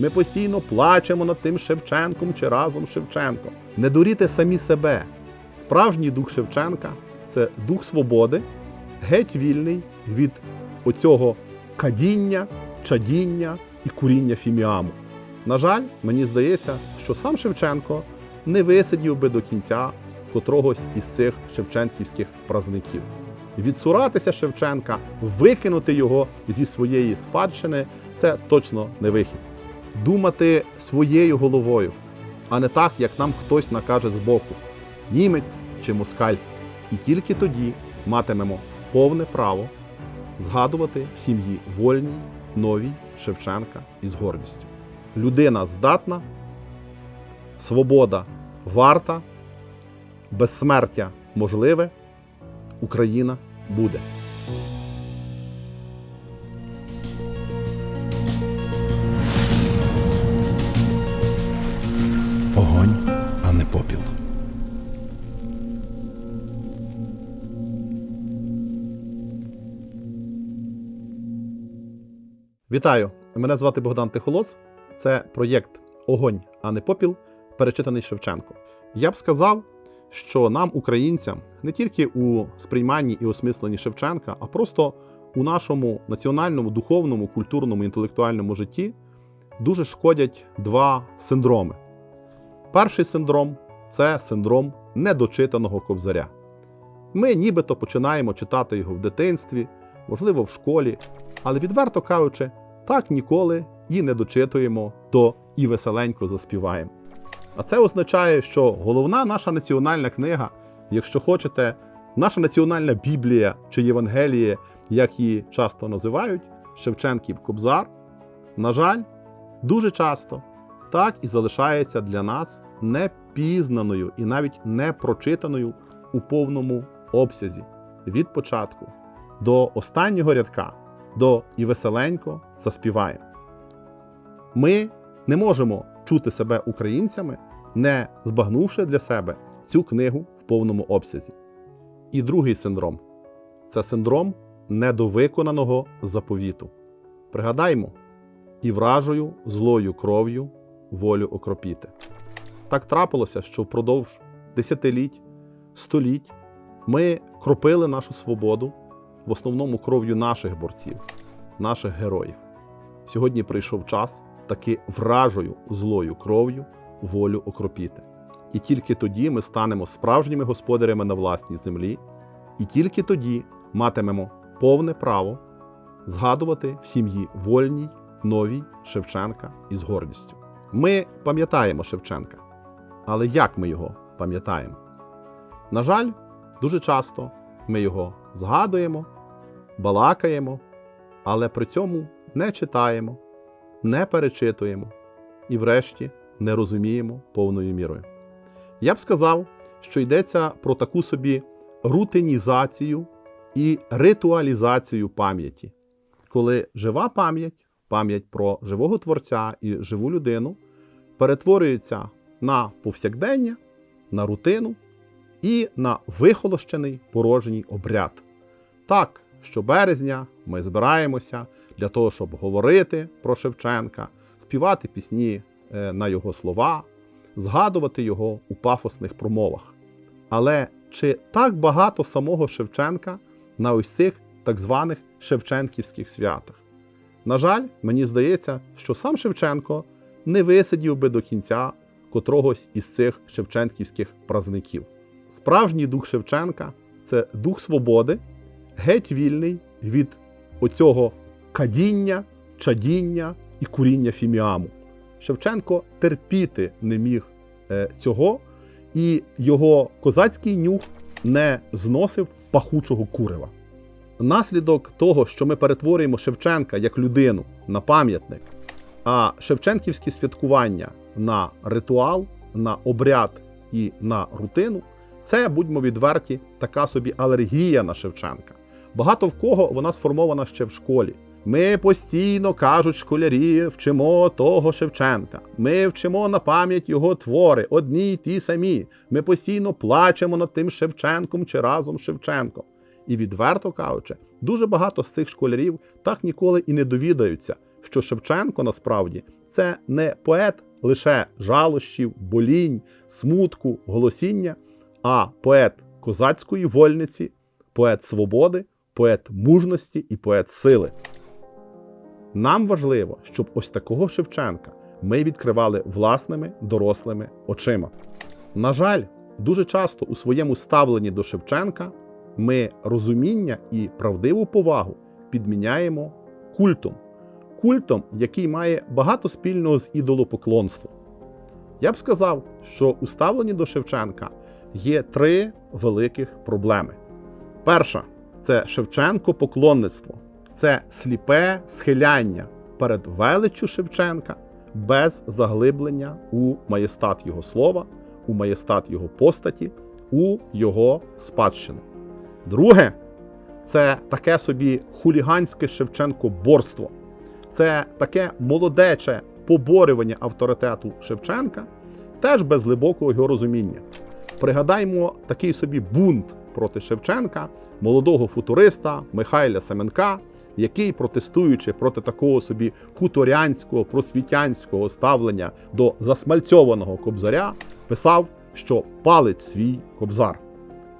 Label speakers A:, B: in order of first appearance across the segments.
A: Ми постійно плачемо над тим Шевченком чи разом Шевченком. Не дуріте самі себе. Справжній дух Шевченка це дух свободи, геть вільний від оцього кадіння, чадіння і куріння фіміаму. На жаль, мені здається, що сам Шевченко не висидів би до кінця котрогось із цих шевченківських празників. Відсуратися Шевченка, викинути його зі своєї спадщини це точно не вихід. Думати своєю головою, а не так, як нам хтось накаже збоку німець чи москаль. І тільки тоді матимемо повне право згадувати в сім'ї вольній, новій Шевченка із гордістю. Людина здатна, свобода варта, безсмертя можливе, Україна буде. Вітаю! Мене звати Богдан Тихолос. Це проєкт Огонь, а не попіл, перечитаний Шевченко. Я б сказав, що нам, українцям, не тільки у сприйманні і осмисленні Шевченка, а просто у нашому національному, духовному, культурному, інтелектуальному житті дуже шкодять два синдроми. Перший синдром це синдром недочитаного кобзаря. Ми нібито починаємо читати його в дитинстві, можливо, в школі, але відверто кажучи, так ніколи і не дочитуємо, то і веселенько заспіваємо. А це означає, що головна наша національна книга, якщо хочете, наша національна Біблія чи Євангеліє, як її часто називають, Шевченків Кобзар, на жаль, дуже часто так і залишається для нас непізнаною і навіть не прочитаною у повному обсязі від початку до останнього рядка, до і веселенько заспіваємо. Ми не можемо чути себе українцями, не збагнувши для себе цю книгу в повному обсязі. І другий синдром це синдром недовиконаного заповіту. Пригадаймо, і вражою злою кров'ю волю окропіти. Так трапилося, що впродовж десятиліть, століть ми кропили нашу свободу в основному кров'ю наших борців, наших героїв. Сьогодні прийшов час таки вражою злою кров'ю волю окропіти. І тільки тоді ми станемо справжніми господарями на власній землі, і тільки тоді матимемо повне право згадувати в сім'ї вольній, новій Шевченка із гордістю. Ми пам'ятаємо Шевченка, але як ми його пам'ятаємо? На жаль, дуже часто ми його згадуємо, балакаємо, але при цьому не читаємо, не перечитуємо і, врешті, не розуміємо повною мірою. Я б сказав, що йдеться про таку собі рутинізацію і ритуалізацію пам'яті, коли жива пам'ять, пам'ять про живого творця і живу людину перетворюється на повсякдення, на рутину і на вихолощений порожній обряд. Так, щоберезня ми збираємося для того, щоб говорити про Шевченка, співати пісні е, на його слова, згадувати його у пафосних промовах. Але чи так багато самого Шевченка на ось цих так званих Шевченківських святах? На жаль, мені здається, що сам Шевченко не висидів би до кінця котрогось із цих шевченківських празників. Справжній дух Шевченка це дух свободи, геть вільний від оцього кадіння, чадіння і куріння фіміаму. Шевченко терпіти не міг е, цього, і його козацький нюх не зносив пахучого курева. Наслідок того, що ми перетворюємо Шевченка як людину на пам'ятник, а Шевченківські святкування на ритуал, на обряд і на рутину це, будьмо відверті, така собі алергія на Шевченка. Багато в кого вона сформована ще в школі. Ми постійно кажуть школярі, вчимо того Шевченка. Ми вчимо на пам'ять його твори, одні й ті самі. Ми постійно плачемо над тим Шевченком чи разом Шевченком. І відверто кажучи, дуже багато з цих школярів так ніколи і не довідаються, що Шевченко насправді це не поет лише жалощів, болінь, смутку, голосіння, а поет козацької вольниці, поет свободи, поет мужності і поет сили. Нам важливо, щоб ось такого Шевченка ми відкривали власними дорослими очима. На жаль, дуже часто у своєму ставленні до Шевченка ми розуміння і правдиву повагу підміняємо культом, культом, який має багато спільного з ідолопоклонством. Я б сказав, що у ставленні до Шевченка є три великих проблеми. Перша це Шевченко поклонництво, це сліпе схиляння перед величчю Шевченка без заглиблення у маєстат його слова, у маєстат його постаті, у його спадщину. Друге, це таке собі хуліганське Шевченко-борство. Це таке молодече поборювання авторитету Шевченка, теж без глибокого його розуміння. Пригадаймо такий собі бунт проти Шевченка, молодого футуриста Михайля Семенка, який, протестуючи проти такого собі хуторянського, просвітянського ставлення до засмальцьованого кобзаря, писав, що палить свій кобзар.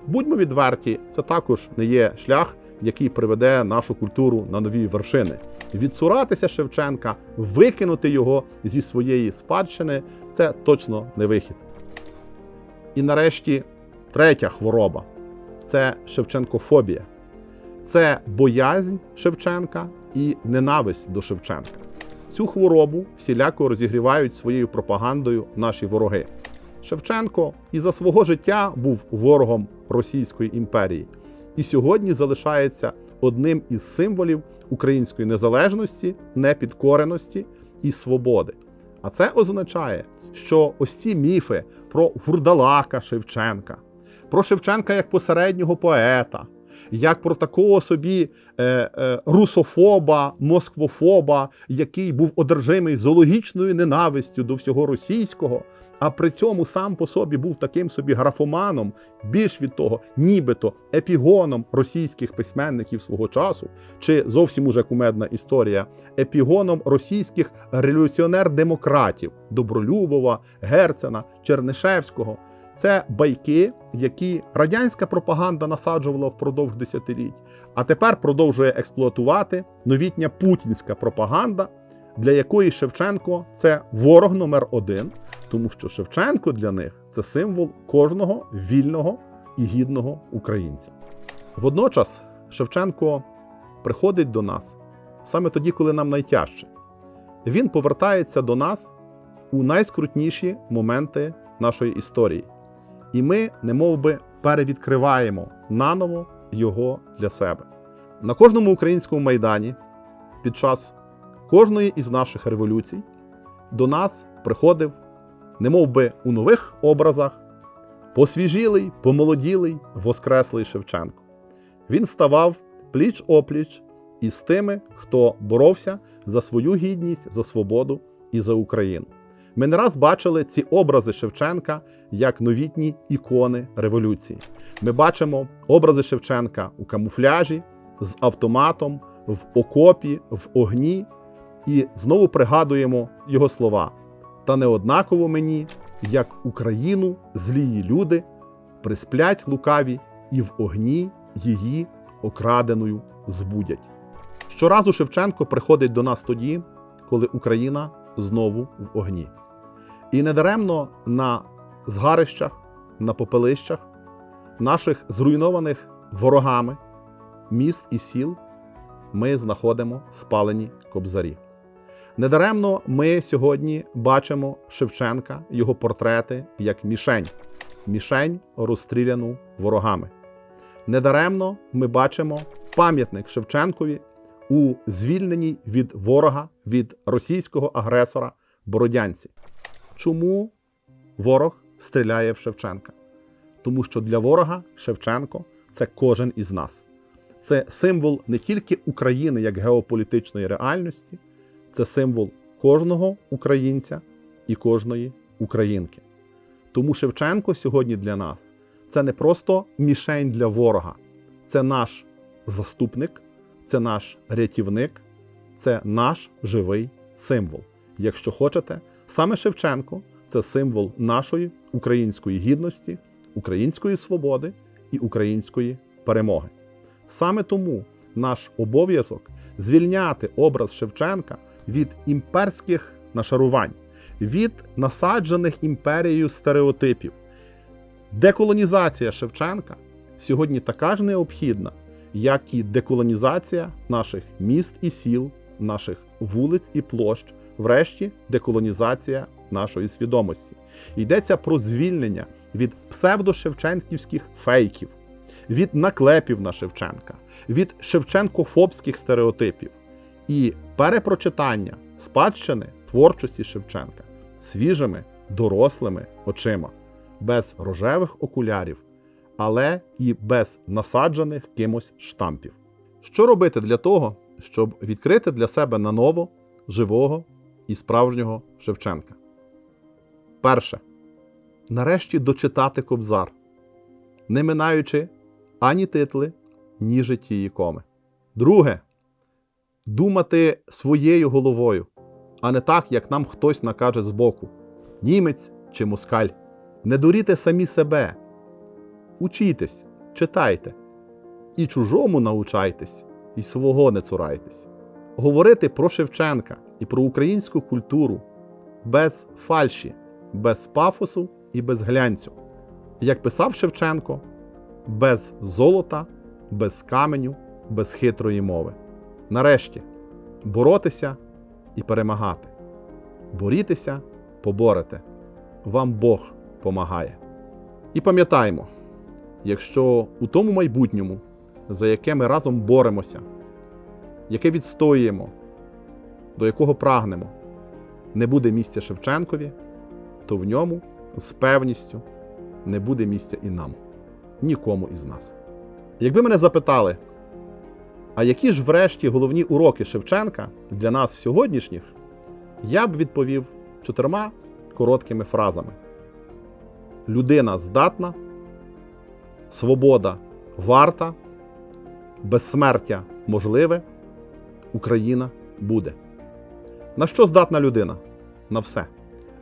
A: Будьмо відверті, це також не є шлях, який приведе нашу культуру на нові вершини. Відсуратися Шевченка, викинути його зі своєї спадщини це точно не вихід. І нарешті третя хвороба це Шевченкофобія. Це боязнь Шевченка і ненависть до Шевченка. Цю хворобу всіляко розігрівають своєю пропагандою наші вороги. Шевченко і за свого життя був ворогом Російської імперії, і сьогодні залишається одним із символів української незалежності, непідкореності і свободи. А це означає, що ось ці міфи про вурдалака Шевченка, про Шевченка як посереднього поета, як про такого собі е, е, русофоба, москвофоба, який був одержимий зоологічною ненавистю до всього російського, а при цьому сам по собі був таким собі графоманом, більш від того, нібито епігоном російських письменників свого часу, чи зовсім уже кумедна історія, епігоном російських революціонер-демократів Добролюбова, Герцена, Чернишевського. Це байки, які радянська пропаганда насаджувала впродовж десятиліть, а тепер продовжує експлуатувати новітня путінська пропаганда, для якої Шевченко це ворог номер один, тому що Шевченко для них це символ кожного вільного і гідного українця. Водночас Шевченко приходить до нас саме тоді, коли нам найтяжче. Він повертається до нас у найскрутніші моменти нашої історії. І ми, немов би, перевідкриваємо наново його для себе. На кожному українському майдані під час кожної із наших революцій до нас приходив, немов би у нових образах, посвіжілий, помолоділий, воскреслий Шевченко. Він ставав пліч опліч із тими, хто боровся за свою гідність, за свободу і за Україну. Ми не раз бачили ці образи Шевченка як новітні ікони революції. Ми бачимо образи Шевченка у камуфляжі з автоматом, в окопі, в огні, і знову пригадуємо його слова: та не однаково мені, як Україну злії люди присплять лукаві, і в огні її окраденою збудять. Щоразу Шевченко приходить до нас тоді, коли Україна знову в огні. І недаремно на згарищах, на попелищах наших зруйнованих ворогами міст і сіл ми знаходимо спалені кобзарі. Недаремно ми сьогодні бачимо Шевченка, його портрети як мішень, мішень розстріляну ворогами. Недаремно ми бачимо пам'ятник Шевченкові у звільненій від ворога, від російського агресора Бородянці. Чому ворог стріляє в Шевченка? Тому що для ворога Шевченко це кожен із нас. Це символ не тільки України як геополітичної реальності, це символ кожного українця і кожної українки. Тому Шевченко сьогодні для нас це не просто мішень для ворога, це наш заступник, це наш рятівник, це наш живий символ. Якщо хочете, саме Шевченко це символ нашої української гідності, української свободи і української перемоги. Саме тому наш обов'язок звільняти образ Шевченка від імперських нашарувань, від насаджених імперією стереотипів. Деколонізація Шевченка сьогодні така ж необхідна, як і деколонізація наших міст і сіл, наших вулиць і площ, врешті деколонізація нашої свідомості. Йдеться про звільнення від псевдошевченківських фейків, від наклепів на Шевченка, від шевченкофобських стереотипів і перепрочитання спадщини творчості Шевченка свіжими дорослими очима, без рожевих окулярів, але і без насаджених кимось штампів. Що робити для того, щоб відкрити для себе наново живого і справжнього Шевченка? Перше. Нарешті дочитати кобзар, не минаючи ані титли, ні житті коми. Друге. Думати своєю головою, а не так, як нам хтось накаже збоку німець чи москаль. Не дуріте самі себе. Учітесь, читайте. І чужому научайтесь, і свого не цурайтесь. Говорити про Шевченка і про українську культуру без фальші, без пафосу і без глянцю. Як писав Шевченко, без золота, без каменю, без хитрої мови. Нарешті боротися і перемагати. Борітеся, поборете. Вам Бог помагає. І пам'ятаймо, якщо у тому майбутньому, за яке ми разом боремося, яке відстоюємо, до якого прагнемо, не буде місця Шевченкові, то в ньому з певністю не буде місця і нам, нікому із нас. Якби мене запитали, а які ж врешті головні уроки Шевченка для нас сьогоднішніх, я б відповів чотирма короткими фразами: людина здатна, свобода варта, безсмертя можливе, Україна буде. На що здатна людина? На все.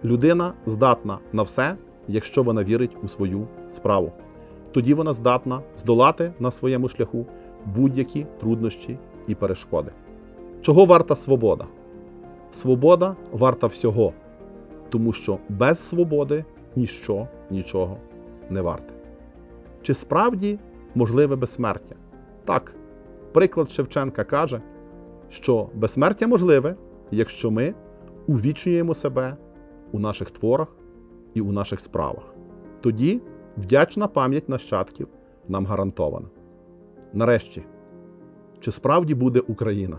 A: Людина здатна на все, якщо вона вірить у свою справу. Тоді вона здатна здолати на своєму шляху будь-які труднощі і перешкоди. Чого варта свобода? Свобода варта всього, тому що без свободи ніщо нічого не варте. Чи справді можливе безсмертя? Так, приклад Шевченка каже, що безсмертя можливе, якщо ми увічнюємо себе у наших творах і у наших справах. Тоді вдячна пам'ять нащадків нам гарантована. Нарешті, чи справді буде Україна?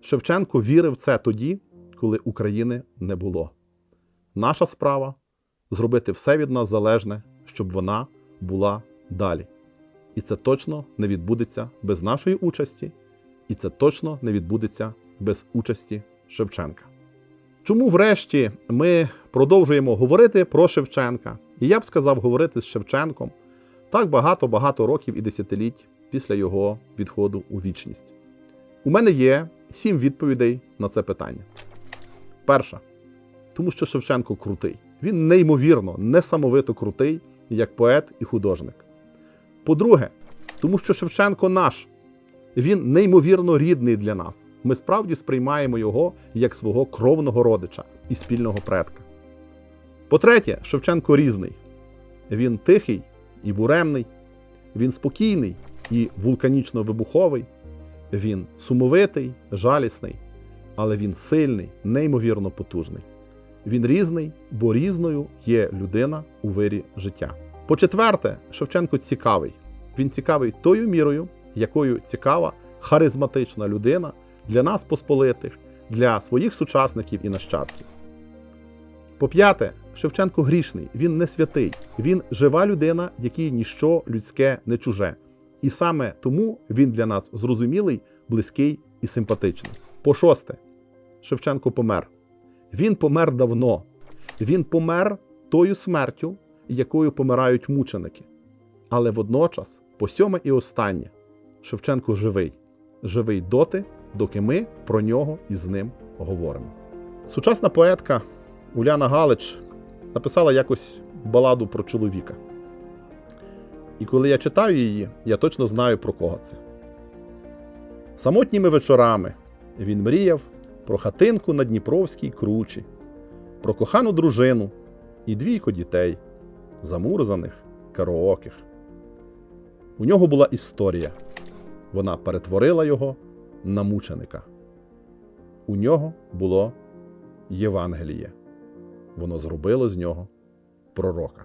A: Шевченко вірив це тоді, коли України не було. Наша справа зробити все від нас залежне, щоб вона була далі. І це точно не відбудеться без нашої участі, і це точно не відбудеться без участі Шевченка. Чому врешті ми продовжуємо говорити про Шевченка? І я б сказав говорити з Шевченком так багато-багато років і десятиліть після його відходу у вічність. У мене є сім відповідей на це питання. Перша, тому що Шевченко крутий. Він неймовірно, несамовито крутий, як поет і художник. По-друге, тому що Шевченко наш, він неймовірно рідний для нас. Ми справді сприймаємо його як свого кровного родича і спільного предка. По-третє, Шевченко різний. Він тихий і буремний, він спокійний і вулканічно-вибуховий, він сумовитий, жалісний, але він сильний, неймовірно потужний. Він різний, бо різною є людина у вирі життя. По-четверте, Шевченко цікавий. Він цікавий тою мірою, якою цікава харизматична людина для нас, посполитих, для своїх сучасників і нащадків. По-п'яте, Шевченко грішний, він не святий, він жива людина, якій ніщо людське не чуже. І саме тому він для нас зрозумілий, близький і симпатичний. По шосте, Шевченко помер. Він помер давно. Він помер тою смертю, якою помирають мученики. Але водночас По сьоме і останнє. Шевченко живий. Живий доти, доки ми про нього і з ним говоримо. Сучасна поетка Уляна Галич написала якось баладу про чоловіка. І коли я читаю її, я точно знаю про кого це. Самотніми вечорами він мріяв про хатинку на Дніпровській кручі, про кохану дружину і двійко дітей, замурзаних, караоких. У нього була історія. Вона перетворила його на мученика. У нього було Євангеліє. Воно зробило з нього пророка.